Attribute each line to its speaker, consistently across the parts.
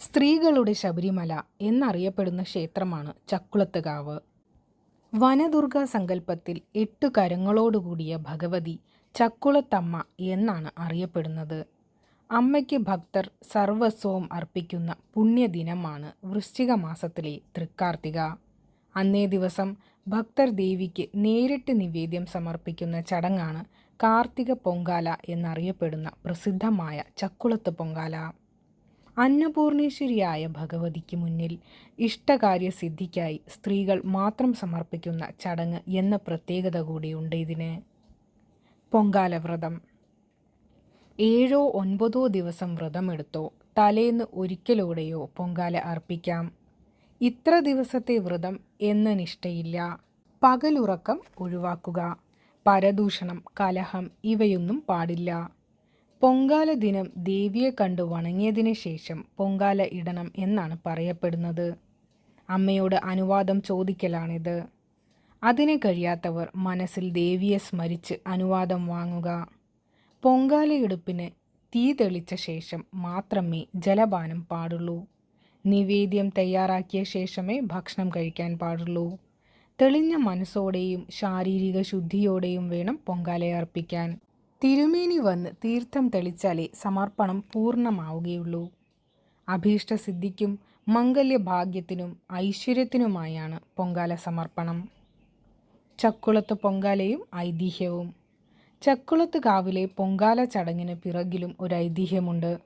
Speaker 1: സ്ത്രീകളുടെ ശബരിമല എന്നറിയപ്പെടുന്ന ക്ഷേത്രമാണ് ചക്കുളത്തുകാവ്. വനദുർഗ സങ്കല്പത്തിൽ എട്ട് കരങ്ങളോടുകൂടിയ ഭഗവതി ചക്കുളത്തമ്മ എന്നാണ് അറിയപ്പെടുന്നത്. അമ്മയ്ക്ക് ഭക്തർ സർവസ്വവും അർപ്പിക്കുന്ന പുണ്യദിനമാണ് വൃശ്ചിക മാസത്തിലെ തൃക്കാർത്തിക. അന്നേ ദിവസം ഭക്തർ ദേവിക്ക് നേരിട്ട് നിവേദ്യം സമർപ്പിക്കുന്ന ചടങ്ങാണ് കാർത്തിക പൊങ്കാല എന്നറിയപ്പെടുന്ന പ്രസിദ്ധമായ ചക്കുളത്ത് പൊങ്കാല. അന്നപൂർണേശ്വരിയായ ഭഗവതിക്ക് മുന്നിൽ ഇഷ്ടകാര്യ ഇഷ്ടകാര്യസിദ്ധിക്കായി സ്ത്രീകൾ മാത്രം സമർപ്പിക്കുന്ന ചടങ്ങ് എന്ന പ്രത്യേകത കൂടിയുണ്ട് ഇതിന്. പൊങ്കാല വ്രതം ഏഴോ ഒൻപതോ ദിവസം വ്രതമെടുത്തോ തലേന്ന് ഒരിക്കലൂടെയോ പൊങ്കാല അർപ്പിക്കാം. ഇത്ര ദിവസത്തെ വ്രതം എന്ന നിഷ്ഠയില്ല. പകലുറക്കം ഒഴിവാക്കുക. പരദൂഷണം കലഹം ഇവയൊന്നും പാടില്ല. പൊങ്കാല ദിനം ദേവിയെ കണ്ടു വണങ്ങിയതിന് ശേഷം പൊങ്കാല ഇടണം എന്നാണ് പറയപ്പെടുന്നത്. അമ്മയോട് അനുവാദം ചോദിക്കലാണിത്. അതിന് കഴിയാത്തവർ മനസ്സിൽ ദേവിയെ സ്മരിച്ച് അനുവാദം വാങ്ങുക. പൊങ്കാലയെടുപ്പിന് തീ തെളിച്ച ശേഷം മാത്രമേ ജലപാനം പാടുള്ളൂ. നിവേദ്യം തയ്യാറാക്കിയ ശേഷമേ ഭക്ഷണം കഴിക്കാൻ പാടുള്ളൂ. തെളിഞ്ഞ മനസ്സോടെയും ശാരീരിക ശുദ്ധിയോടെയും വേണം പൊങ്കാലയർപ്പിക്കാൻ തിരുമേനി വന്ന് തീർത്ഥം തെളിച്ചാലേ സമർപ്പണം പൂർണമാവുകയുള്ളൂ. അഭീഷ്ടസിദ്ധിക്കും മംഗല്യഭാഗ്യത്തിനും ഐശ്വര്യത്തിനുമായാണ് പൊങ്കാല സമർപ്പണം. ചക്കുളത്ത് പൊങ്കാലയും ഐതിഹ്യവും. ചക്കുളത്ത് കാവിലെ പൊങ്കാല ചടങ്ങിന് പിറകിലും ഒരു ഐതിഹ്യമുണ്ട്.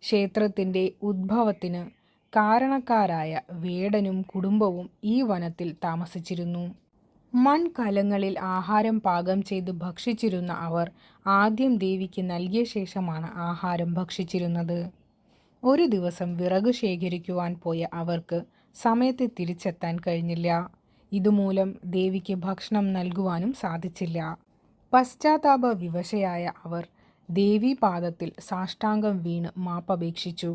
Speaker 1: ക്ഷേത്രത്തിന്റെ ഉദ്ഭവത്തിന് കാരണക്കാരായ വേടനും കുടുംബവും ഈ വനത്തിൽ താമസിച്ചിരുന്നു. മൺകലങ്ങളിൽ ആഹാരം പാകം ചെയ്ത് ഭക്ഷിച്ചിരുന്ന അവർ ആദ്യം ദേവിക്ക് നൽകിയ ശേഷമാണ് ആഹാരം ഭക്ഷിച്ചിരുന്നത്. ഒരു ദിവസം വിറക് ശേഖരിക്കുവാൻ പോയ അവർക്ക് സമയത്ത് തിരിച്ചെത്താൻ കഴിഞ്ഞില്ല. ഇതുമൂലം ദേവിക്ക് ഭക്ഷണം നൽകുവാനും സാധിച്ചില്ല. പശ്ചാത്താപ വിവശയായ അവർ ദേവീപാദത്തിൽ സാഷ്ടാംഗം വീണ് മാപ്പപേക്ഷിച്ചു.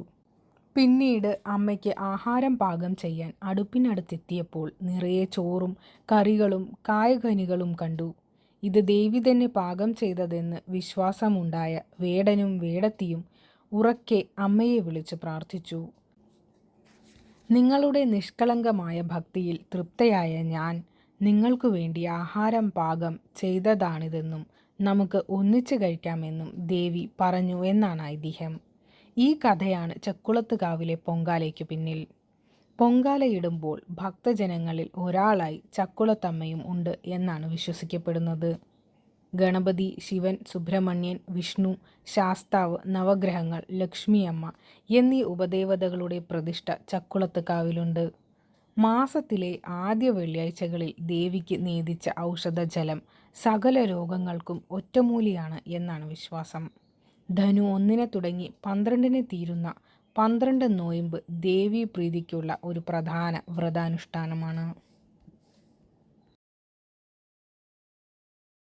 Speaker 1: പിന്നീട് അമ്മയ്ക്ക് ആഹാരം പാകം ചെയ്യാൻ അടുപ്പിനടുത്തെത്തിയപ്പോൾ നിറയെ ചോറും കറികളും കായകനികളും കണ്ടു. ഇത് ദേവി തന്നെ പാകം ചെയ്തതെന്ന് വിശ്വാസമുണ്ടായ വേടനും വേടത്തിയും ഉറക്കെ അമ്മയെ വിളിച്ച് പ്രാർത്ഥിച്ചു. നിങ്ങളുടെ നിഷ്കളങ്കമായ ഭക്തിയിൽ തൃപ്തയായ ഞാൻ നിങ്ങൾക്കു വേണ്ടി ആഹാരം പാകം ചെയ്തതാണിതെന്നും നമുക്ക് ഒന്നിച്ചു കഴിക്കാമെന്നും ദേവി പറഞ്ഞു എന്നാണ് ഐതിഹ്യം. ഈ കഥയാണ് ചക്കുളത്തുകാവിലെ പൊങ്കാലയ്ക്ക് പിന്നിൽ. പൊങ്കാലയിടുമ്പോൾ ഭക്തജനങ്ങളിൽ ഒരാളായി ചക്കുളത്തമ്മയും ഉണ്ട് എന്നാണ് വിശ്വസിക്കപ്പെടുന്നത്. ഗണപതി ശിവൻ സുബ്രഹ്മണ്യൻ വിഷ്ണു ശാസ്താവ് നവഗ്രഹങ്ങൾ ലക്ഷ്മിയമ്മ എന്നീ ഉപദേവതകളുടെ പ്രതിഷ്ഠ ചക്കുളത്തുകാവിലുണ്ട്. മാസത്തിലെ ആദ്യ വെള്ളിയാഴ്ചകളിൽ ദേവിക്ക് നീതിച്ച ഔഷധജലം സകല രോഗങ്ങൾക്കും ഒറ്റമൂലിയാണ് എന്നാണ് വിശ്വാസം. ധനു ഒന്നിനെ തുടങ്ങി പന്ത്രണ്ടിന് തീരുന്ന പന്ത്രണ്ട് നോയമ്പ് ദേവീ പ്രീതിക്കുള്ള ഒരു പ്രധാന വ്രതാനുഷ്ഠാനമാണ്.